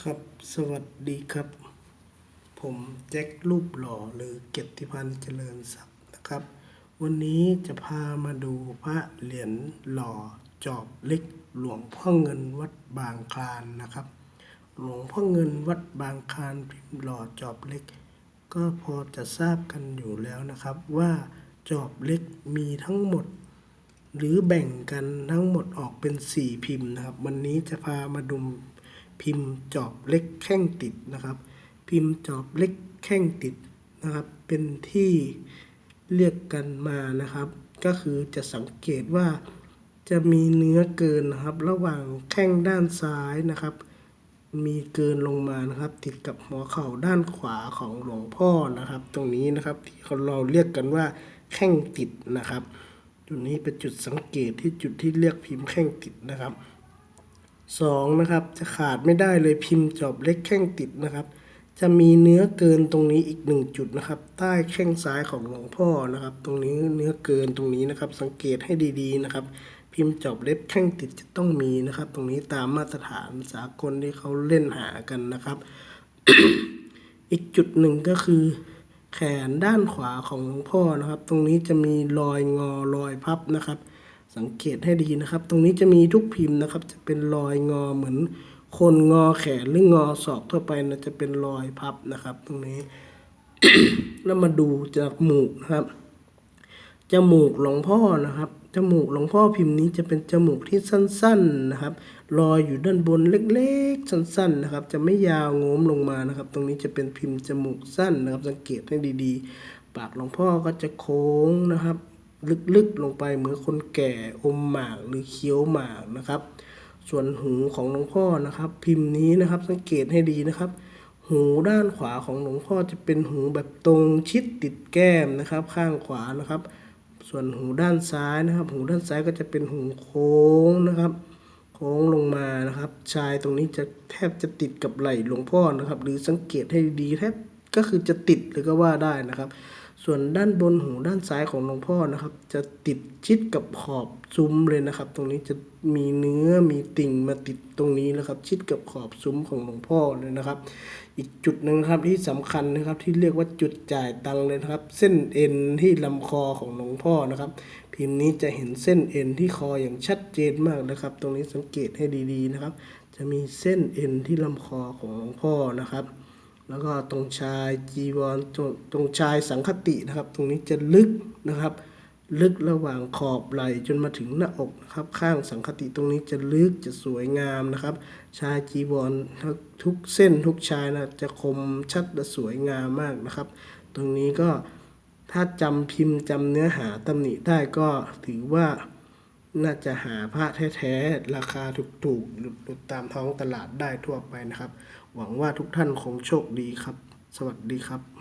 ครับสวัสดีครับ ผมแจ็ครูปหล่อหรือเกียรติพันธ์เจริญศักดิ์นะครับ วันนี้จะพามาดูพระเหรียญหล่อจอบเล็กหลวงพ่อเงินวัดบางคลานนะครับ หลวงพ่อเงินวัดบางคลานพิมพ์หล่อจอบเล็ก ก็พอจะทราบกันอยู่แล้วนะครับ ว่าจอบเล็กมีทั้งหมด หรือแบ่งกันทั้งหมดออกเป็นสี่พิมพ์นะครับ วันนี้จะพามาดู พิมพ์จอบเล็กแข้งติดนะครับ พิมพ์จอบเล็กแข้งติดนะครับ เป็นที่เรียกกันมานะครับ ก็คือจะสังเกตว่าจะมีเนื้อเกินนะครับ ระหว่างแข้งด้านซ้ายนะครับ มีเกินลงมานะครับ ติดกับหัวเข่าด้านขวาของหลวงพ่อนะครับ ตรงนี้นะครับที่เราเรียกกันว่าแข้งติดนะครับ จุดนี้เป็นจุดสังเกตที่จุดที่เรียกพิมพ์แข้งติดนะครับ สองนะครับจะขาดไม่ได้เลยพิมพ์จอบเล็กแข้งติดนะครับ จะมีเนื้อเกินตรงนี้อีกหนึ่งจุดนะครับ ใต้แข้งซ้ายของหลวงพ่อนะครับ ตรงนี้เนื้อเกินตรงนี้นะครับ สังเกตให้ดีๆนะครับ พิมพ์จอบเล็บแข้งติดจะต้องมีนะครับ ตรงนี้ตามมาตรฐานสากลที่เขาเล่นหากันนะครับ อีกจุดหนึ่งก็คือแขนด้านขวาของหลวงพ่อนะครับ ตรงนี้จะมีรอยงอรอยพับนะครับ สังเกตให้ดีนะครับ ตรงนี้จะมีทุกพิมพ์นะครับ จะเป็นรอยงอเหมือน คนงอแขนหรืองอศอกทั่วไปนะจะเป็นรอยพับนะครับ ตรงนี้ แล้วมาดูจากจมูกครับจมูกหลวงพ่อนะครับจมูกหลวงพ่อพิมพ์นี้จะเป็นจมูกที่สั้นๆนะครับ รอยอยู่ด้านบนเล็กๆ สั้นๆนะครับ จะไม่ยาวโง้มลงมานะครับ ตรงนี้จะเป็นพิมพ์จมูกสั้นนะครับ สังเกตให้ดีๆ ปากหลวงพ่อก็จะโค้งนะครับ ลึกๆลงไปเหมือนคนแก่อมหมากหรือเคี้ยวหมากนะครับ ส่วนหูของหลวงพ่อนะครับ พิมพ์นี้นะครับสังเกตให้ดีนะครับ หูด้านขวาของหลวงพ่อจะเป็นหูแบบตรงชิดติดแก้มนะครับ ข้างขวานะครับ ส่วนหูด้านซ้ายนะครับ หูด้านซ้ายก็จะเป็นหูโค้งนะครับ โค้งลงมานะครับ ชายตรงนี้จะแทบจะติดกับไหล่หลวงพ่อนะครับ หรือสังเกตให้ดีแทบก็คือจะติดเลยก็ว่าได้นะครับ ส่วนด้านบนหูด้านซ้ายของหลวงพ่อนะครับ จะติดชิดกับขอบซุ้มเลยนะครับ ตรงนี้จะมีเนื้อมีติ่งมาติดตรงนี้นะครับ ชิดกับขอบซุ้มของหลวงพ่อเลยนะครับ อีกจุดหนึ่งครับที่สำคัญนะครับ ที่เรียกว่าจุดจ่ายตังเลยนะครับ เส้นเอ็นที่ลำคอของหลวงพ่อนะครับ พิมพ์นี้จะเห็นเส้นเอ็นที่คออย่างชัดเจนมากนะครับ ตรงนี้สังเกตให้ดีๆนะครับ จะมีเส้นเอ็นที่ลำคอของหลวงพ่อนะครับ แล้วก็ตรงชายจีวรตรงตรงชายสังคตินะครับ ตรงนี้จะลึกนะครับ ลึกระหว่างขอบไหล่จนมาถึงหน้าอกนะครับ ข้างสังคติตรงนี้จะลึกจะสวยงามนะครับ ชายจีวรทุกเส้นทุกชายนะจะคมชัดและสวยงามมากนะครับ ตรงนี้ก็ถ้าจำพิมพ์จำเนื้อหาตำหนิได้ก็ถือว่า น่าจะหาผ้าแท้ๆ ราคาถูกๆ หลุดตามท้องตลาดได้ทั่วไปนะครับ หวังว่าทุกท่านคงโชคดีครับ สวัสดีครับ